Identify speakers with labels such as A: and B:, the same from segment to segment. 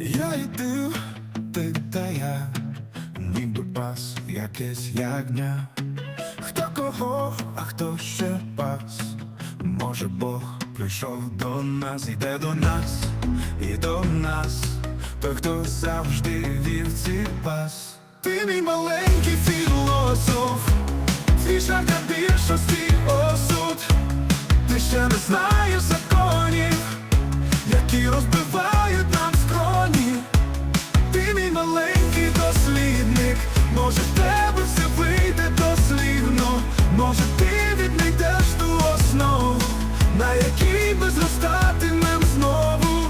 A: Я йду, ти та я, ніби пас, якесь ягня. Хто кого, а хто ще пас? Може Бог прийшов до нас, йде до нас, і до нас, той, хто завжди вівці пас. Ти мій маленький філософ, твій для більшості зростатимем знову.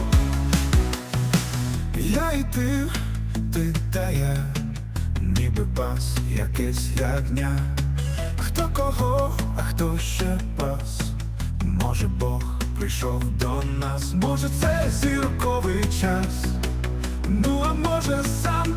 A: Я і ти, ти та я, ніби пас, якесь ягня. Хто кого, а хто ще пас? Може Бог прийшов до нас, може це зірковий час. Ну, а може сам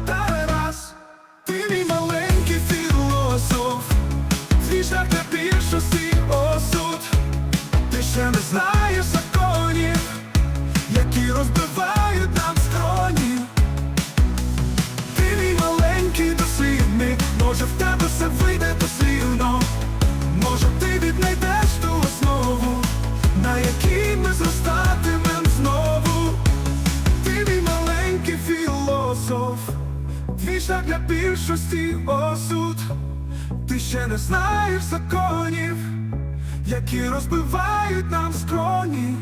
A: більшості осуд, ти ще не знаєш законів, які розбивають нам скроні.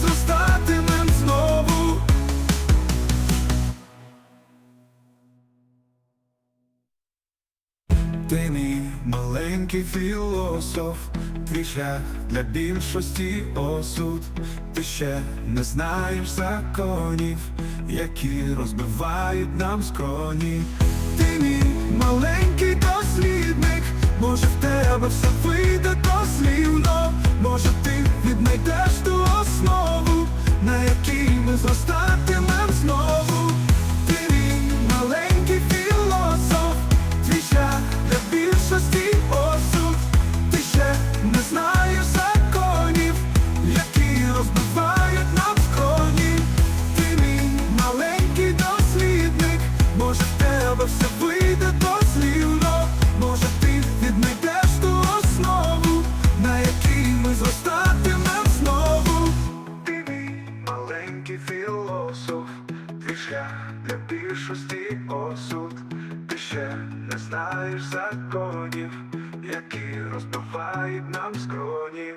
A: Зростатимем знову Ти мій маленький філософ, твій шлях для більшості осуд. Ти ще не знаєш законів, які розбивають нам скроні. Ти мій маленький дослідник, може в тебе все вийде дослівно, Zostań шлях для більшості осуд. Ти ще не знаєш законів, які розбивають нам скроні.